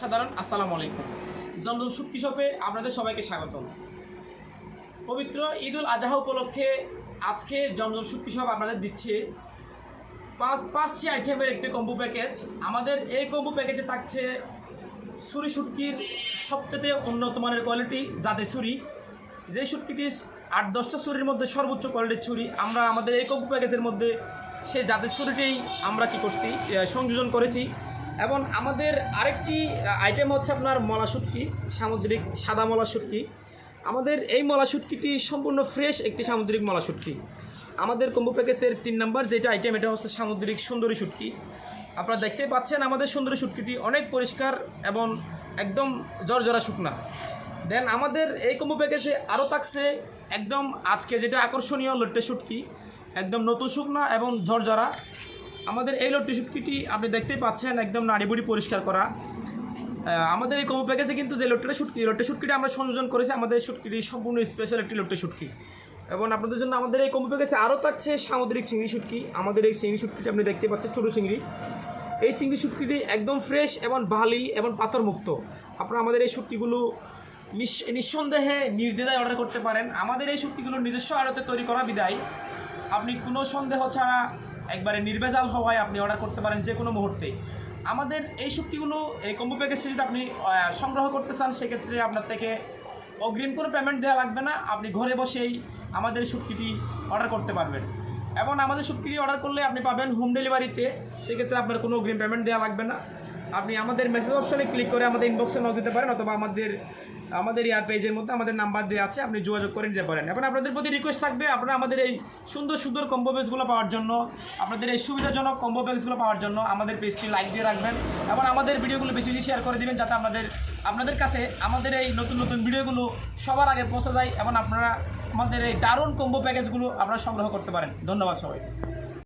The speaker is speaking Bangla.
সাধারণ আসসালামু আলাইকুম। জমজম সুটকি শপে আপনাদের সবাইকে স্বাগতম। পবিত্র ঈদ উল আজহা উপলক্ষে আজকে জমজম সুটকি শপ আপনাদের দিচ্ছে পাঁচ পাঁচটি আইটেমের একটি কম্বু প্যাকেজ আমাদের এই কম্বু প্যাকেজে থাকছে ছুরি শুটকির সবচেয়ে উন্নত মানের কোয়ালিটি যাতে ছুরি। যে শুটকিটি আট, দশটা ছুরির মধ্যে সর্বোচ্চ কোয়ালিটির ছুরি, আমরা আমাদের এই কম্বো প্যাকেজের মধ্যে সেই জাতের ছুরিটাই আমরা কি করছি সংযোজন করেছি। এবং আমাদের আরেকটি আইটেম হচ্ছে আপনার মলা শুটকি সামুদ্রিক সাদা মলা শুটকি আমাদের এই মলা শুটকিটি সম্পূর্ণ ফ্রেশ একটি সামুদ্রিক মলা আমাদের কম্বো প্যাকেজের তিন নম্বর যেটা আইটেম এটা হচ্ছে সামুদ্রিক সুন্দরী শুটকি আপনারা দেখতেই পাচ্ছেন আমাদের সুন্দরী শুটকিটি অনেক পরিষ্কার এবং একদম জরজরা শুকনা। দেন আমাদের এই কম্বো প্যাকেজে আরও থাকছে একদম আজকে যেটা আকর্ষণীয় লট্টে শুটকি একদম নতুন শুকনা এবং ঝরঝরা আমাদের এই লট্টে শুটকিটি আপনি দেখতেই পাচ্ছেন, একদম নাড়িবুড়ি পরিষ্কার করা। আমাদের এই কম্বো প্যাকেজে কিন্তু যে লট্টে শুটকি লট্টে শুটকিটা আমরা সংযোজন করেছি, আমাদের শুটকিটি সম্পূর্ণ স্পেশাল একটি লট্টে শুটকি এবং আপনাদের জন্য আমাদের এই কম্বো প্যাকেজে আরও থাকছে সামুদ্রিক চিংড়ি শুটকি আমাদের এই চিংড়ি শুটকিটি আপনি দেখতে পাচ্ছেন, ছোটো চিংড়ি। এই চিংড়ি শুটকিটি একদম ফ্রেশ এবং বালি এবং পাথরমুক্ত। আপনারা আমাদের এই শুটকিগুলো নিঃস- নিঃসন্দেহে নির্দ্বিধায় অর্ডার করতে পারেন। আমাদের এই শুটকিগুলো নিজস্ব আড়তে তৈরি করা বিদায়। আপনি কোনো সন্দেহ ছাড়া একবারে নির্ভেজাল হওয়ায় আপনি অর্ডার করতে পারেন যে কোনো মুহূর্তে। আমাদের এই শুটকিগুলো এই কম্বো প্যাকেজটি যদি আপনি সংগ্রহ করতে চান, সেক্ষেত্রে আপনার থেকে অগ্রিম কোনো পেমেন্ট দেওয়া লাগবে না। আপনি ঘরে বসেই আমাদের শুটকিটি অর্ডার করতে পারবেন। এবং আমাদের শুটকিটি অর্ডার করলে আপনি পাবেন হোম ডেলিভারিতে সেক্ষেত্রে আপনার কোনো অগ্রিম পেমেন্ট দেওয়া লাগবে না। আপনি আমাদের মেসেজ অপশনে ক্লিক করে আমাদের ইনবক্সে নক দিতে পারেন, অথবা আমাদের আমাদের ইয়ার পেজের মধ্যে আমাদের নাম্বার দেওয়া আছে, আপনি যোগাযোগ করে নিতে পারেন। এবং আপনাদের প্রতি রিকোয়েস্ট থাকবে, আপনারা আমাদের এই সুন্দর সুন্দর কম্বো পেজগুলো পাওয়ার জন্য, আপনাদের এই সুবিধাজনক কম্বো পেজগুলো পাওয়ার জন্য আমাদের পেজটি লাইক দিয়ে রাখবেন এবং আমাদের ভিডিওগুলো বেশি বেশি শেয়ার করে দিবেন যাতে আমাদের, আপনাদের কাছে আমাদের এই নতুন নতুন ভিডিওগুলো সবার আগে পৌঁছে যায় এবং আপনারা আমাদের এই দারুণ কম্বো প্যাকেজগুলো আপনারা সংগ্রহ করতে পারেন। ধন্যবাদ সবাই